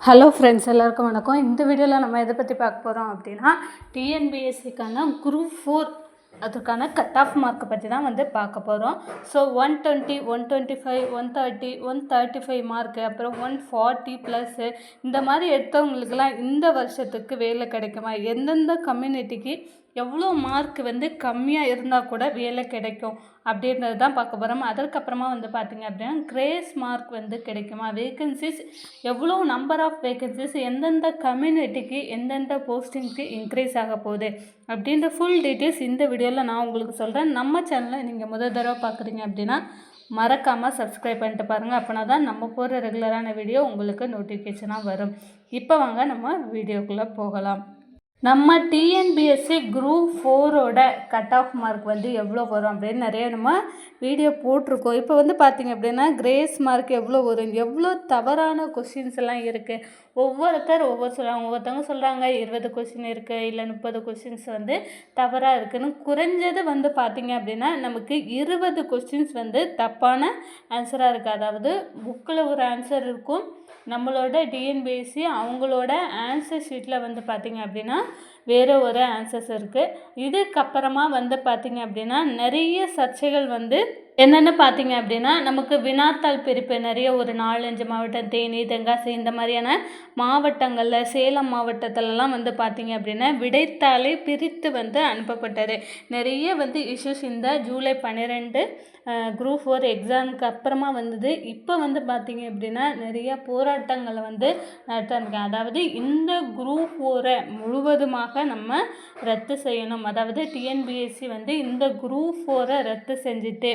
Hello friends எல்லாருக்கும் வணக்கம். இந்த வீடியோவில் நம்ம எதை பற்றி பார்க்க போகிறோம் அப்படின்னா டிஎன்பிஎஸ்சிக்கான குரூப் ஃபோர் அதுக்கான கட் ஆஃப் மார்க்கை பற்றி தான் வந்து பார்க்க போகிறோம் so one twenty one twenty five one thirty one thirty five mark அப்புறம் ஒன் ஃபார்ட்டி ப்ளஸ்ஸு இந்த மாதிரி எடுத்தவங்களுக்கெல்லாம் இந்த வருஷத்துக்கு வேலை கிடைக்குமா? எந்தெந்த கம்யூனிட்டிக்கு எவ்வளோ மார்க் வந்து கம்மியாக இருந்தால் கூட வேலை கிடைக்கும் அப்படின்றது தான் பார்க்க போகிறோம் அதற்கப்புறமா வந்து பார்த்திங்க அப்படின்னா கிரேஸ் மார்க் வந்து கிடைக்குமா? வேகன்சிஸ் எவ்வளோ நம்பர் ஆஃப் வேகன்சிஸ் எந்தெந்த கம்யூனிட்டிக்கு எந்தெந்த போஸ்டிங்க்கு இன்க்ரீஸ் ஆக போகுது அப்படின்ற ஃபுல் டீட்டெயில்ஸ் இந்த வீடியோவில் நான் உங்களுக்கு சொல்கிறேன் நம்ம சேனலை நீங்கள் முதல் தடவை பார்க்குறீங்க அப்படின்னா மறக்காமல் சப்ஸ்கிரைப் பண்ணிட்டு பாருங்கள் அப்போனா தான் நம்ம போகிற ரெகுலரான வீடியோ உங்களுக்கு நோட்டிஃபிகேஷனாக வரும். இப்போ வாங்க நம்ம வீடியோக்குள்ளே போகலாம். நம்ம டிஎன்பிஎஸ்சி குரூப் ஃபோரோட கட் ஆஃப் மார்க் வந்து எவ்வளோ வரும் அப்படின்னு நிறைய நம்ம வீடியோ போட்டிருக்கோம். இப்போ வந்து பார்த்திங்க அப்படின்னா கிரேஸ் மார்க் எவ்வளோ வரும்? எவ்வளோ தவறான கொஷின்ஸ் எல்லாம் இருக்குது ஒவ்வொருத்தர் ஒவ்வொரு சொல்கிறாங்க ஒவ்வொருத்தவங்க சொல்கிறாங்க இருபது கொஷின் இருக்குது இல்லை முப்பது கொஷின்ஸ் வந்து தவறாக இருக்குன்னு. குறைஞ்சது வந்து பார்த்திங்க அப்படின்னா நமக்கு இருபது கொஷின்ஸ் வந்து தப்பான ஆன்சராக இருக்குது அதாவது புக்கில் ஒரு ஆன்சர் இருக்கும். நம்மளோட டிஎன்பிஎஸ்சி அவங்களோட ஆன்சர் ஷீட்டில் வந்து பார்த்திங்க அப்படின்னா வேறு ஒரு ஆன்சர்ஸ் இருக்குது இதுக்கப்புறமா வந்து பார்த்திங்க அப்படின்னா நிறைய சர்ச்சைகள் வந்து என்னென்னு பார்த்தீங்க அப்படின்னா நமக்கு வினாத்தாள் பிரிப்பு நிறைய ஒரு நாலஞ்சு மாவட்டம் தேனி தென்காசி இந்த மாதிரியான மாவட்டங்களில் சேலம் மாவட்டத்திலலாம் வந்து பார்த்தீங்க அப்படின்னா விடைத்தாளே பிரித்து வந்து அனுப்பப்பட்டது. நிறைய வந்து இஷ்யூஸ் இந்த ஜூலை பன்னிரெண்டு குரூப் ஃபோர் எக்ஸாமுக்கு அப்புறமா வந்தது. இப்போ வந்து பார்த்தீங்க அப்படின்னா நிறைய போராட்டங்களை வந்து நடத்திருக்கேன் அதாவது இந்த குரூப் ஃபோரை முழுவதுமாக நம்ம ரத்து செய்யணும். அதாவது டிஎன்பிஎஸ்சி வந்து இந்த குரூப் ஃபோரை ரத்து செஞ்சுட்டு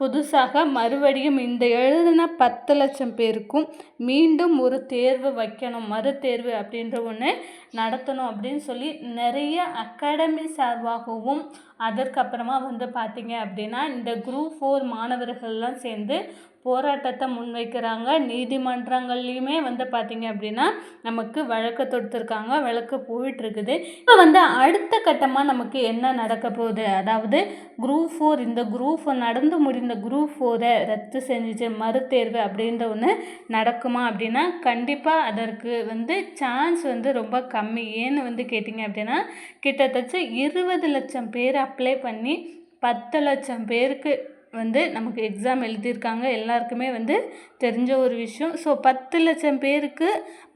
புதுசாக மறுபடியும் இந்த எழுதின பத்து லட்சம் பேருக்கும் மீண்டும் ஒரு தேர்வு வைக்கணும் மறு தேர்வு அப்படின்ற ஒன்று நடத்தணும் அப்படின்னு சொல்லி நிறைய அகாடமி சார்பாகவும் அதற்கப்புறமா வந்து பார்த்திங்க அப்படின்னா இந்த குரூப் ஃபோர் மாணவர்கள்லாம் சேர்ந்து போராட்டத்தை முன்வைக்கிறாங்க. நீதிமன்றங்கள்லையுமே வந்து பார்த்திங்க அப்படின்னா நமக்கு வழக்கு தொடுத்துருக்காங்க. வழக்கு போயிட்டுருக்குது. இப்போ வந்து அடுத்த கட்டமாக நமக்கு என்ன நடக்க போகுது? அதாவது குரூப் ஃபோர் இந்த குரூப் நடந்து முடிந்த குரூப் ஃபோரை ரத்து செஞ்சுச்சு மறுதேர்வு அப்படின்ற ஒன்று நடக்குமா அப்படின்னா கண்டிப்பாக அதற்கு வந்து சான்ஸ் வந்து ரொம்ப கம்மி. ஏன்னு வந்து கேட்டிங்க அப்படின்னா கிட்டத்தட்ட இருபது லட்சம் பேர் அப்ளை பண்ணி பத்து லட்சம் பேருக்கு வந்து நமக்கு எக்ஸாம் எழுதியிருக்காங்க. எல்லாருக்குமே வந்து தெரிஞ்ச ஒரு விஷயம். ஸோ பத்து லட்சம் பேருக்கு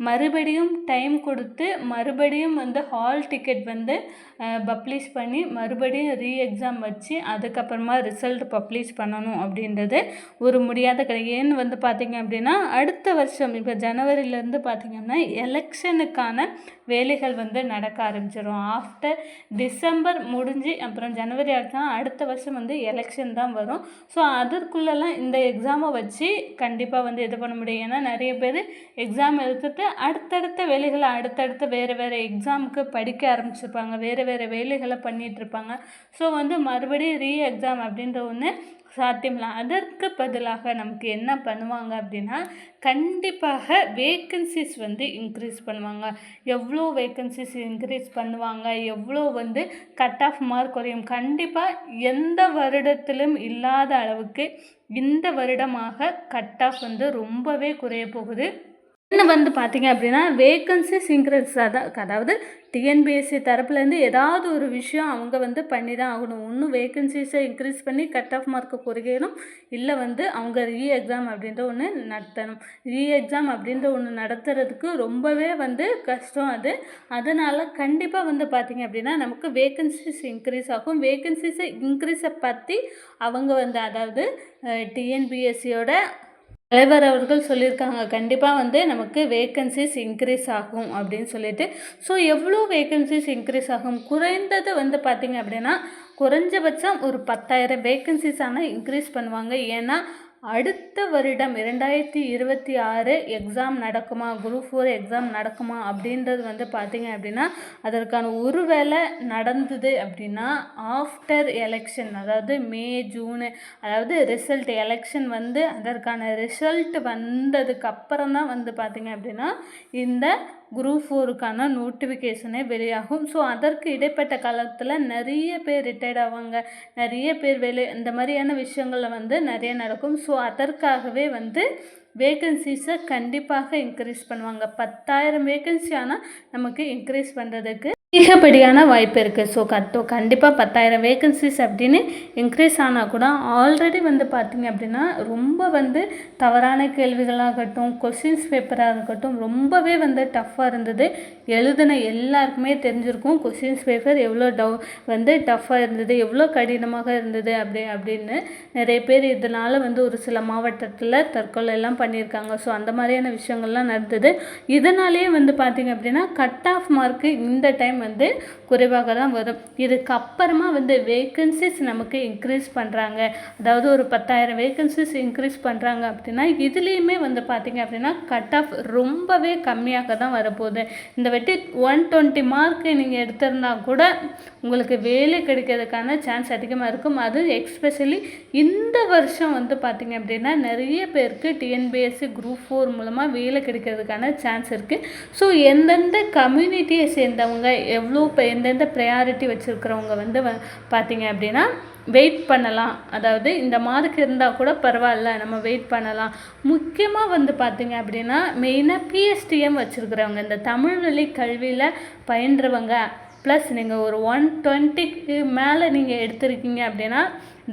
மறுபடியும் டைம் கொடுத்து மறுபடியும் வந்து ஹால் டிக்கெட் வந்து பப்ளிஷ் பண்ணி மறுபடியும் ரீ எக்ஸாம் வச்சு அதுக்கப்புறமா ரிசல்ட் பப்ளிஷ் பண்ணணும் அப்படின்றது ஒரு முடியாத கிடையாது ஏன்னு வந்து பார்த்திங்க அப்படின்னா அடுத்த வருஷம் இப்போ ஜனவரியிலேருந்து பார்த்திங்கன்னா எலெக்ஷனுக்கான வேலைகள் வந்து நடக்க ஆரம்பிச்சிடும் ஆஃப்டர் டிசம்பர் முடிஞ்சு அப்புறம் ஜனவரி ஆச்சுன்னா அடுத்த வருஷம் வந்து எலெக்ஷன் தான் வரும். ஸோ அதற்குள்ளெல்லாம் இந்த எக்ஸாமை வச்சு கண்டிப்பாக வந்து இது பண்ண முடியும். ஏன்னா நிறைய பேர் எக்ஸாம் எடுத்துட்டு அடுத்தடுத்த வேலைகளை அடுத்தடுத்த வேறு வேறு எக்ஸாமுக்கு படிக்க ஆரம்பிச்சிருப்பாங்க. வேறு வேறு வேலைகளை பண்ணிகிட்ருப்பாங்க ஸோ வந்து மறுபடியும் ரீ எக்ஸாம் அப்படின்ற ஒன்று சாத்தியமில்லை அதற்கு பதிலாக நமக்கு என்ன பண்ணுவாங்க அப்படின்னா கண்டிப்பாக வேக்கன்சிஸ் வந்து இன்க்ரீஸ் பண்ணுவாங்க. எவ்வளோ வேக்கன்சிஸ் இன்க்ரீஸ் பண்ணுவாங்க எவ்வளோ வந்து கட் ஆஃப் மார்க் குறையும். கண்டிப்பாக எந்த வருடத்திலும் இல்லாத அளவுக்கு இந்த வருடமாக கட் ஆஃப் வந்து ரொம்பவே குறைய போகுது. இன்னும் வந்து பார்த்தீங்க அப்படின்னா வேக்கன்சி இன்க்ரீஸ் அதான் அதாவது டிஎன்பிஎஸ்சி தரப்புலேருந்து ஏதாவது ஒரு விஷயம் அவங்க வந்து பண்ணி தான் ஆகணும். ஒன்றும் வேக்கன்சிஸை இன்க்ரீஸ் பண்ணி கட் ஆஃப் மார்க்கை குறைக்கணும் இல்லை வந்து அவங்க ரீ எக்ஸாம் அப்படின்ற ஒன்று நடத்தணும். ரீ எக்ஸாம் அப்படின்ற ஒன்று நடத்துறதுக்கு ரொம்பவே வந்து கஷ்டம் அது. அதனால் கண்டிப்பாக வந்து பார்த்திங்க அப்படின்னா நமக்கு வேக்கன்சிஸ் இன்க்ரீஸ் ஆகும். வேக்கன்சிஸை இன்க்ரீஸை பற்றி அவங்க வந்து அதாவது டிஎன்பிஎஸ்சியோட தலைவர் அவர்கள் சொல்லியிருக்காங்க கண்டிப்பாக வந்து நமக்கு வேக்கன்சிஸ் இன்க்ரீஸ் ஆகும் அப்படின்னு சொல்லிட்டு. ஸோ எவ்வளோ வேக்கன்சிஸ் இன்க்ரீஸ் ஆகும்? குறைந்தது வந்து பார்த்திங்க அப்படின்னா குறைஞ்சபட்சம் ஒரு பத்தாயிரம் வேகன்சிஸ் ஆனால் இன்க்ரீஸ் பண்ணுவாங்க. ஏன்னா அடுத்த வருடம் இரண்டாயிரத்தி இருபத்தி ஆறு எக்ஸாம் நடக்குமா? குரூப் ஃபோர் எக்ஸாம் நடக்குமா? அப்படின்றது வந்து பார்த்திங்க அப்படின்னா அதற்கான ஒரு வேளை நடந்தது அப்படின்னா ஆஃப்டர் எலெக்ஷன் அதாவது மே ஜூனு அதாவது ரிசல்ட் எலெக்ஷன் வந்து அதற்கான ரிசல்ட் வந்ததுக்கு அப்புறம் தான் வந்து பார்த்திங்க அப்படின்னா இந்த குரூப் ஃபோருக்கான நோட்டிஃபிகேஷனே வெளியாகும். ஸோ அதற்கு இடைப்பட்ட காலத்தில் நிறைய பேர் ரிட்டையர்ட் ஆவாங்க. நிறைய பேர் வெளி இந்த மாதிரியான விஷயங்களில் வந்து நிறைய நடக்கும். ஸோ அதற்காகவே வந்து வேகன்சிஸை கண்டிப்பாக இன்க்ரீஸ் பண்ணுவாங்க. பத்தாயிரம் வேகன்சி ஆனால் நமக்கு இன்க்ரீஸ் பண்ணுறதுக்கு அதிகப்படியான வாய்ப்பு இருக்குது ஸோ கட்டோ கண்டிப்பாக பத்தாயிரம் வேகன்சிஸ் அப்படின்னு இன்க்ரீஸ் ஆனால் கூட ஆல்ரெடி வந்து பார்த்திங்க அப்படின்னா ரொம்ப வந்து தவறான கேள்விகளாகட்டும் கொஷின்ஸ் பேப்பராக இருக்கட்டும் ரொம்பவே வந்து டஃப்பாக இருந்தது. எழுதின எல்லாருக்குமே தெரிஞ்சிருக்கும் கொஷின்ஸ் பேப்பர் எவ்வளோ டவு வந்து டஃப்பாக இருந்தது எவ்வளோ கடினமாக இருந்தது அப்படி அப்படின்னு நிறைய பேர் இதனால் வந்து ஒரு சில மாவட்டத்தில் தற்கொலை எல்லாம் பண்ணியிருக்காங்க. ஸோ அந்த மாதிரியான விஷயங்கள்லாம் நடந்தது. இதனாலேயே வந்து பார்த்திங்க அப்படின்னா கட் ஆஃப் மார்க்கு இந்த டைம் வந்து குறைவாக தான் வரும். இதுக்கப்புறமா வந்து வேக்கன்சிஸ் நமக்கு இன்க்ரீஸ் பண்ணுறாங்க அதாவது ஒரு பத்தாயிரம் வேக்கன்சிஸ் இன்க்ரீஸ் பண்ணுறாங்க அப்படின்னா இதுலேயுமே வந்து பார்த்திங்க அப்படின்னா கட் ஆஃப் ரொம்பவே கம்மியாக தான் வரப்போகுது. இந்த வாட்டி ஒன் டுவெண்ட்டி மார்க் நீங்கள் எடுத்திருந்தால் கூட உங்களுக்கு வேலை கிடைக்கிறதுக்கான சான்ஸ் அதிகமாக இருக்கும். அது எக்ஸ்பெஷலி இந்த வருஷம் வந்து பார்த்திங்க அப்படின்னா நிறைய பேருக்கு டிஎன்பிஎஸ்சி குரூப் ஃபோர் மூலமாக வேலை கிடைக்கிறதுக்கான சான்ஸ் இருக்குது ஸோ எந்தெந்த கம்யூனிட்டியை சேர்ந்தவங்க எவ்வளோ இப்போ எந்தெந்த ப்ரையாரிட்டி வச்சுருக்கிறவங்க வந்து வ பார்த்தீங்க அப்படின்னா வெயிட் பண்ணலாம். அதாவது இந்த மார்க் இருந்தால் கூட பரவாயில்ல நம்ம வெயிட் பண்ணலாம். முக்கியமாக வந்து பார்த்தீங்க அப்படின்னா மெயினாக பிஎஸ்டிஎம் வச்சுருக்கிறவங்க இந்த தமிழ் வழி கல்வியில் பயின்றவங்க. ப்ளஸ் நீங்கள் ஒரு ஒன் டுவெண்ட்டிக்கு மேலே நீங்கள் எடுத்திருக்கீங்க அப்படின்னா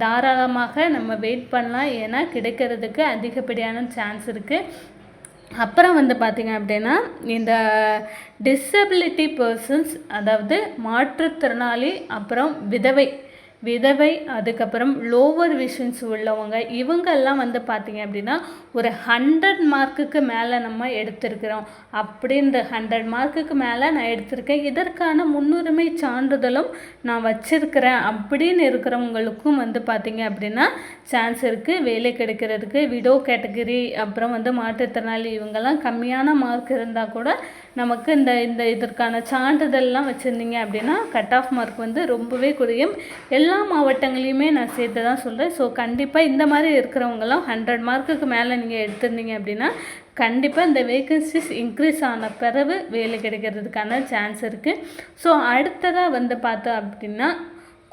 தாராளமாக நம்ம வெயிட் பண்ணலாம். ஏன்னா கிடைக்கிறதுக்கு அதிகப்படியான சான்ஸ் இருக்குது அப்புறம் வந்து பார்த்திங்க அப்படின்னா இந்த டிசபிலிட்டி பர்சன்ஸ் அதாவது மாற்றுத்திறனாளி அப்புறம் விதவை விதவை அதுக்கப்புறம் லோவர் விஷன்ஸ் உள்ளவங்க இவங்கெல்லாம் வந்து பார்த்திங்க அப்படின்னா ஒரு ஹண்ட்ரட் மார்க்குக்கு மேலே நம்ம எடுத்திருக்கிறோம். அப்படின்ற ஹண்ட்ரட் மார்க்குக்கு மேலே நான் எடுத்திருக்கேன். இதற்கான முன்னுரிமை சான்றிதழும் நான் வச்சுருக்கிறேன் அப்படின்னு இருக்கிறவங்களுக்கும் வந்து பார்த்திங்க அப்படின்னா சான்ஸ் இருக்குது வேலை கிடைக்கிறதுக்கு விடோ கேட்டகரி அப்புறம் வந்து மாற்றுத்திறனாளி இவங்கெல்லாம் கம்மியான மார்க் இருந்தால் கூட நமக்கு இந்த இந்த இதற்கான சான்றிதழ்லாம் வச்சுருந்தீங்க அப்படின்னா கட் ஆஃப் மார்க் வந்து ரொம்பவே குறையும். எல்லா எல்லா மாவட்டங்களையுமே நான் சேர்த்து தான் சொல்கிறேன் ஸோ கண்டிப்பாக இந்த மாதிரி இருக்கிறவங்கலாம் ஹண்ட்ரட் மார்க்குக்கு மேலே நீங்கள் எடுத்திருந்தீங்க அப்படின்னா கண்டிப்பாக இந்த வேகன்சிஸ் இன்க்ரீஸ் ஆன பிறகு வேலை கிடைக்கிறதுக்கான சான்ஸ் இருக்குது ஸோ அடுத்ததாக வந்து பார்த்தோம் அப்படின்னா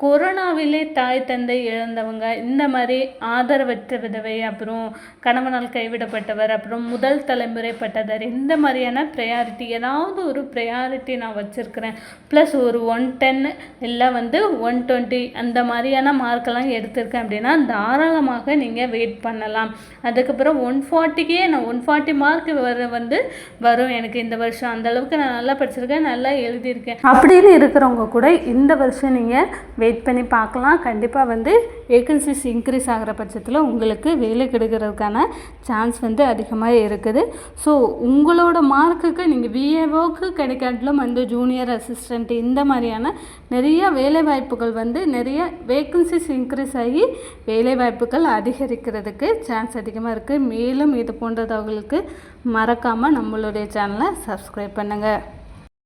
கொரோனாவிலே தாய் தந்தை இழந்தவங்க இந்த மாதிரி ஆதரவற்ற விதவை அப்புறம் கணவனால் கைவிடப்பட்டவர் அப்புறம் முதல் தலைமுறை பட்டதார் இந்த மாதிரியான ப்ரையாரிட்டி ஏதாவது ஒரு ப்ரையாரிட்டி நான் வச்சுருக்கிறேன். ப்ளஸ் ஒரு ஒன் டென் இல்லை வந்து ஒன் டுவெண்ட்டி அந்த மாதிரியான மார்க்கெல்லாம் எடுத்திருக்கேன் அப்படின்னா தாராளமாக நீங்கள் வெயிட் பண்ணலாம். அதுக்கப்புறம் ஒன் ஃபார்ட்டிக்கே நான் ஒன் ஃபார்ட்டி மார்க் வர வந்து வரும் எனக்கு இந்த வருஷம். அந்தளவுக்கு நான் நல்லா படிச்சிருக்கேன் நல்லா எழுதியிருக்கேன். அப்படின்னு இருக்கிறவங்க கூட இந்த வருஷம் நீங்கள் வெயிட் பண்ணி பார்க்கலாம். கண்டிப்பாக வந்து வேக்கன்சிஸ் இன்க்ரீஸ் ஆகிற பட்சத்தில் உங்களுக்கு வேலை கிடைக்கிறதுக்கான சான்ஸ் வந்து அதிகமாக இருக்குது. ஸோ உங்களோட மார்க்குக்கு நீங்கள் விஏஓக்கு கிடைக்காட்டிலும் வந்து ஜூனியர் அசிஸ்டண்ட் இந்த மாதிரியான நிறைய வேலை வாய்ப்புகள் வந்து நிறைய வேக்கன்சிஸ் இன்க்ரீஸ் ஆகி வேலை வாய்ப்புகள் அதிகரிக்கிறதுக்கு சான்ஸ் அதிகமாக இருக்குது மேலும் இது போன்றதவங்களுக்கு மறக்காமல் நம்மளுடைய சேனலை சப்ஸ்கிரைப் பண்ணுங்கள்